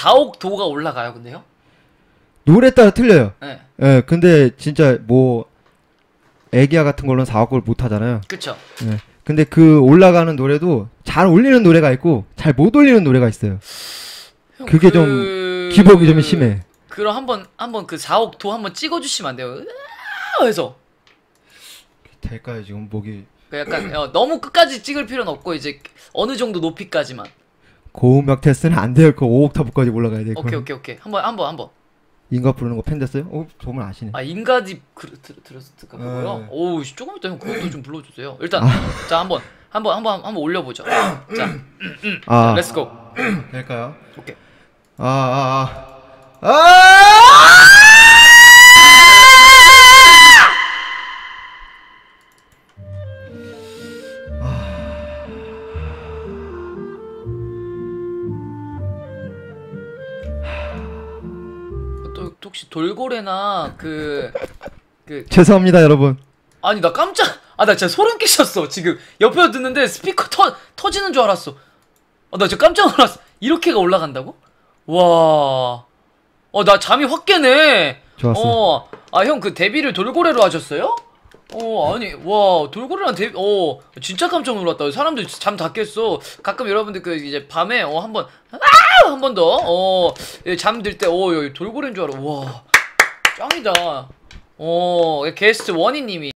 4억 도가 올라가요, 근데요? 노래 따라 틀려요. 네. 예, 근데 진짜 뭐 애기야 같은 걸로는 4억 골못 하잖아요. 그쵸. 예. 근데 그 올라가는 노래도 잘 올리는 노래가 있고 잘 못 올리는 노래가 있어요. 형, 그게 좀 그- 기복이 좀 심해. 그럼 한번 한번 그 4억 도 한번 찍어 주시면 안 돼요? 으아! 해서 될까요 지금 목이 그 약간 어, 너무 끝까지 찍을 필요는 없고 이제 어느 정도 높이까지만. 고음역 테스트는 안 돼요. 그 5옥타브까지 올라가야 돼. 오케이 오케이 오케이 한번 한번 한번. 인가 부르는 거 팬 됐어요? 어, 정말 아시네. 아 인가디 그, 들, 들었을까 그거요? 네. 오우 씨, 조금 이따 형 그것도 좀 불러주세요. 일단 자 한번 한번 한번 한번 올려보죠. 자 아, 렛츠고. 될까요? 오케이. 아, 아, 아. 아! 혹시 돌고래나 그 그 죄송합니다, 여러분. 아니 나 깜짝 아 나 진짜 소름 끼쳤어. 지금 옆에서 듣는데 스피커 터 터지는 줄 알았어. 아 나 진짜 깜짝 놀랐어. 이렇게가 올라간다고? 와 어 나 잠이 확 깨네. 좋았어. 어 아 형 그 데뷔를 돌고래로 하셨어요? 어 아니 와 돌고래랑 데뷔 어 진짜 깜짝 놀랐다. 사람들 잠 다 깼어. 가끔 여러분들 그 이제 밤에 어 한번 아 한 번 더. 어 잠들 때 어 돌고래인 줄 알아. 와 짱이다. 어 게스트 원희님이